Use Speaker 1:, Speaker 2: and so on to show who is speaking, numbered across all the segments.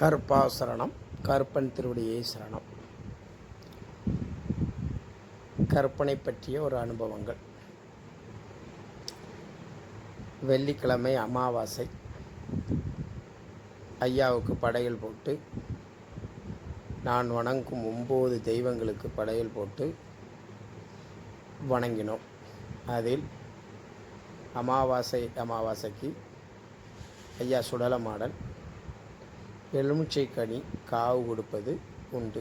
Speaker 1: கருப்பாசரணம் கருப்பன் திருவடியை சரணம். கற்பனை பற்றிய ஒரு அனுபவங்கள். வெள்ளிக்கிழமை அமாவாசை. ஐயாவுக்கு படையல் போட்டு நான் வணங்கும் ஒம்பது தெய்வங்களுக்கு படையல் போட்டு வணங்கினோம். அதில் அமாவாசை அமாவாசைக்கு ஐயா சுடலமாடல் எலுமிச்சை கனி காவு கொடுப்பது உண்டு.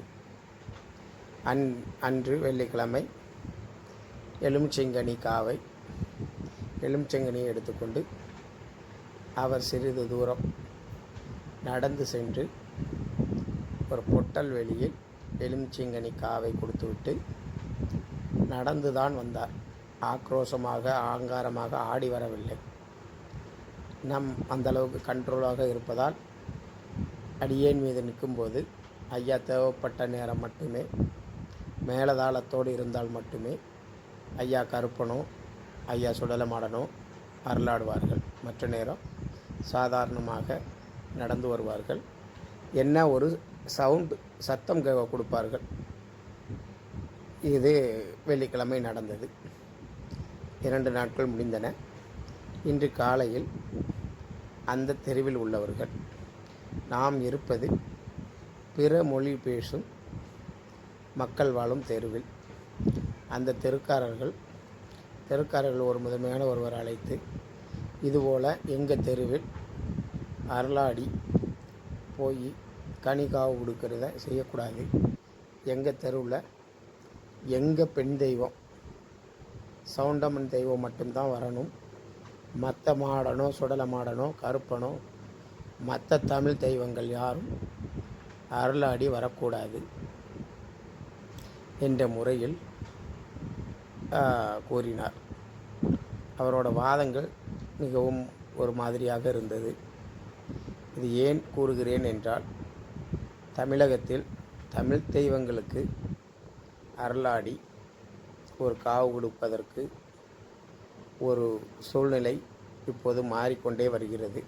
Speaker 1: அன் அன்று வெள்ளிக்கிழமை எலுமிச்சங்கனி காவை எலுமிச்சங்கனியை எடுத்துக்கொண்டு அவர் சிறிது தூரம் நடந்து சென்று ஒரு பொட்டல் வெளியில் எலுமிச்சங்கனி காவை கொடுத்துவிட்டு நடந்து தான் வந்தார். ஆக்ரோஷமாக ஆங்காரமாக ஆடி வரவில்லை. நம் அந்தளவுக்கு கண்ட்ரோலாக இருப்பதால் அடியேன் மீது நிற்கும்போது ஐயா தேவைப்பட்ட நேரம் மட்டுமே மேலதாளத்தோடு இருந்தால் மட்டுமே ஐயா கருப்பனோ ஐயா சுடலமாடனோ அருளாடுவார்கள். மற்ற நேரம் சாதாரணமாக நடந்து வருவார்கள். என்ன ஒரு சவுண்டு சத்தம் கே- கொடுப்பார்கள். இது வெள்ளிக்கிழமை நடந்தது. இரண்டு நாட்கள் முடிந்தன. இன்று காலையில் அந்த தெருவில் உள்ளவர்கள் நாம் இருப்பது பிற மொழி பேசும் மக்கள் வாழும் தெருவில். அந்த தெருக்காரர்கள் தெருக்காரர்கள் ஒரு முதன்மையான ஒருவர் அழைத்து இதுபோல் எங்கள் தெருவில் அருளாடி போய் கனிகாவு கொடுக்கறத செய்யக்கூடாது. எங்கள் தெருவில் எங்கள் பெண் தெய்வம் சவுண்டம்மன் தெய்வம் மட்டும்தான் வரணும். மற்ற மாடனோ சுடல மாடனோ கருப்பனோ மற்ற தமிழ் தெய்வங்கள் யாரும் அருளாடி வரக்கூடாது என்ற முறையில் கூறினார். அவரோட வாதங்கள் மிகவும் ஒரு மாதிரியாக இருந்தது. இது ஏன் கூறுகிறேன் என்றால் தமிழகத்தில் தமிழ் தெய்வங்களுக்கு அருளாடி ஒரு காவு கொடுப்பதற்கு ஒரு சூழ்நிலை இப்போது மாறிக்கொண்டே வருகிறது.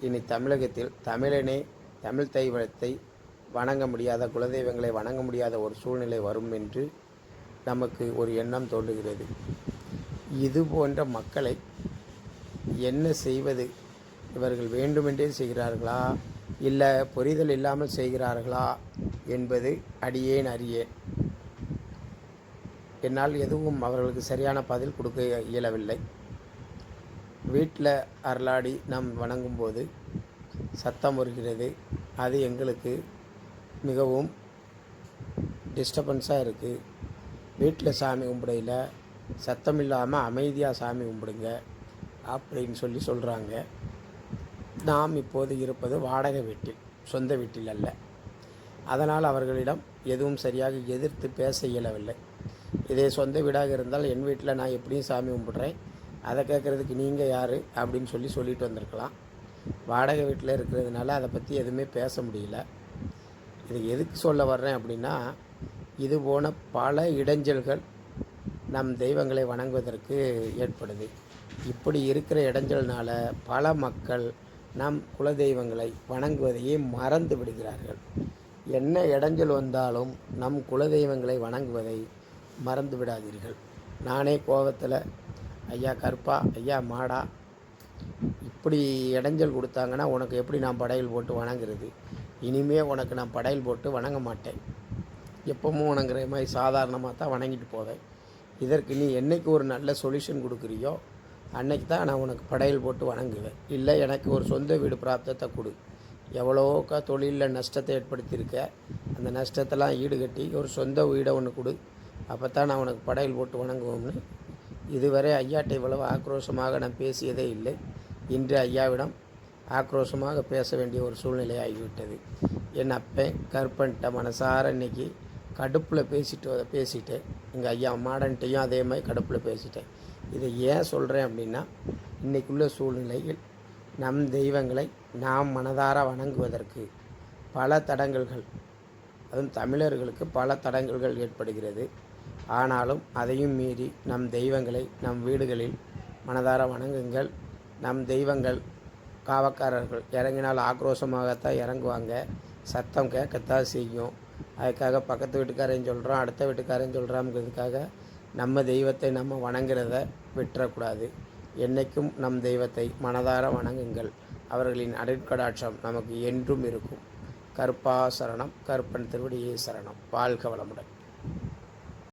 Speaker 1: இனி தமிழகத்தில் தமிழனே தமிழ் தெய்வத்தை வணங்க முடியாத குலதெய்வங்களை வணங்க முடியாத ஒரு சூழ்நிலை வரும் என்று நமக்கு ஒரு எண்ணம் தோன்றுகிறது. இது போன்ற மக்களை என்ன செய்வது? இவர்கள் வேண்டுமென்றே செய்கிறார்களா? இல்லை புரிதல் இல்லாமல் செய்கிறார்களா என்பது அடியேன் அறியேன். என்னால் எதுவும் அவர்களுக்கு சரியான பதில் கொடுக்க இயலவில்லை. வீட்டில் அருளாடி நாம் வணங்கும்போது சத்தம் வருகிறது. அது எங்களுக்கு மிகவும் டிஸ்டர்பன்ஸாக இருக்குது வீட்டில் சாமி கும்பிடையில் சத்தம் இல்லாமல் அமைதியாக சாமி கும்பிடுங்க அப்படின்னு சொல்லி சொல்கிறாங்க நாம் இப்போது இருப்பது வாடகை வீட்டில் சொந்த வீட்டில் அல்ல. அதனால் அவர்களிடம் எதுவும் சரியாக எதிர்த்து பேச இயலவில்லை. இதே சொந்த வீடாக இருந்தால் என் வீட்டில் நான் எப்படியும் சாமி கும்பிட்றேன். அதை கேட்குறதுக்கு நீங்கள் யார் அப்படின்னு சொல்லி சொல்லிட்டு வந்திருக்கலாம். வாடகை வீட்டில் இருக்கிறதுனால அதை பற்றி எதுவுமே பேச முடியல. இது எதுக்கு சொல்ல வர்றேன் அப்படின்னா இது போன பல இடைஞ்சல்கள் நம் தெய்வங்களை வணங்குவதற்கு ஏற்படுது. இப்படி இருக்கிற இடைஞ்சல்னால் பல மக்கள் நம் குலதெய்வங்களை வணங்குவதையே மறந்து விடுகிறார்கள். என்ன இடைஞ்சல் வந்தாலும் நம் குலதெய்வங்களை வணங்குவதை மறந்து விடாதீர்கள். நானே கோபத்தில் ஐயா கருப்பா ஐயா மாடா இப்படி இடைஞ்சல் கொடுத்தாங்கன்னா உனக்கு எப்படி நான் படையல் போட்டு வணங்குறது? இனிமே உனக்கு நான் படையல் போட்டு வணங்க மாட்டேன். எப்பவும் வணங்குற மாதிரி சாதாரணமாக தான் வணங்கிட்டு போவேன். இதற்கு நீ என்றைக்கு ஒரு நல்ல சொல்யூஷன் கொடுக்குறியோ அன்னைக்கு தான் நான் உனக்கு படையல் போட்டு வணங்குவேன். இல்லை எனக்கு ஒரு சொந்த வீடு பிராப்தத்தை கொடு. எவ்வளோக்கா தொழிலில் நஷ்டத்தை ஏற்படுத்தியிருக்க அந்த நஷ்டத்தெல்லாம் ஈடுகட்டி ஒரு சொந்த வீடை ஒன்று கொடு. அப்போ தான் நான் உனக்கு படையல் போட்டு வணங்குவோம்னு இதுவரை ஐயாட்டை இவ்வளவு ஆக்ரோஷமாக நான் பேசியதே இல்லை. இன்று ஐயாவிடம் ஆக்ரோஷமாக பேச வேண்டிய ஒரு சூழ்நிலை ஆகிவிட்டது. என் அப்பன் கற்பன்ட்ட மனசார இன்னைக்கு கடுப்பில் பேசிட்டு பேசிட்டேன். எங்கள் ஐயா மாடன்ட்டையும் அதே மாதிரி கடுப்பில் பேசிட்டேன். இதை ஏன் சொல்கிறேன் அப்படின்னா இன்றைக்குள்ள சூழ்நிலையில் நம் தெய்வங்களை நாம் மனதார வணங்குவதற்கு பல தடங்கல்கள் அதுவும் தமிழர்களுக்கு பல தடங்கல்கள் ஏற்படுகிறது. ஆனாலும் அதையும் மீறி நம் தெய்வங்களை நம் வீடுகளில் மனதார வணங்குங்கள். நம் தெய்வங்கள் காவக்காரர்கள் இறங்கினால் ஆக்ரோஷமாகத்தான் இறங்குவாங்க. சத்தம் கேட்கத்தான் செய்யும். அதுக்காக பக்கத்து வீட்டுக்காரையும் சொல்கிறோம் அடுத்த வீட்டுக்காரையும் சொல்கிறோம்ங்கிறதுக்காக நம்ம தெய்வத்தை நம்ம வணங்குறத விட்டுறக்கூடாது. என்றைக்கும் நம் தெய்வத்தை மனதார வணங்குங்கள். அவர்களின் அருட்கடாட்சம் நமக்கு என்றும் இருக்கும். கருப்பா சரணம் கருப்பன் திருவடியே சரணம். வாழ்க வளமுடன்.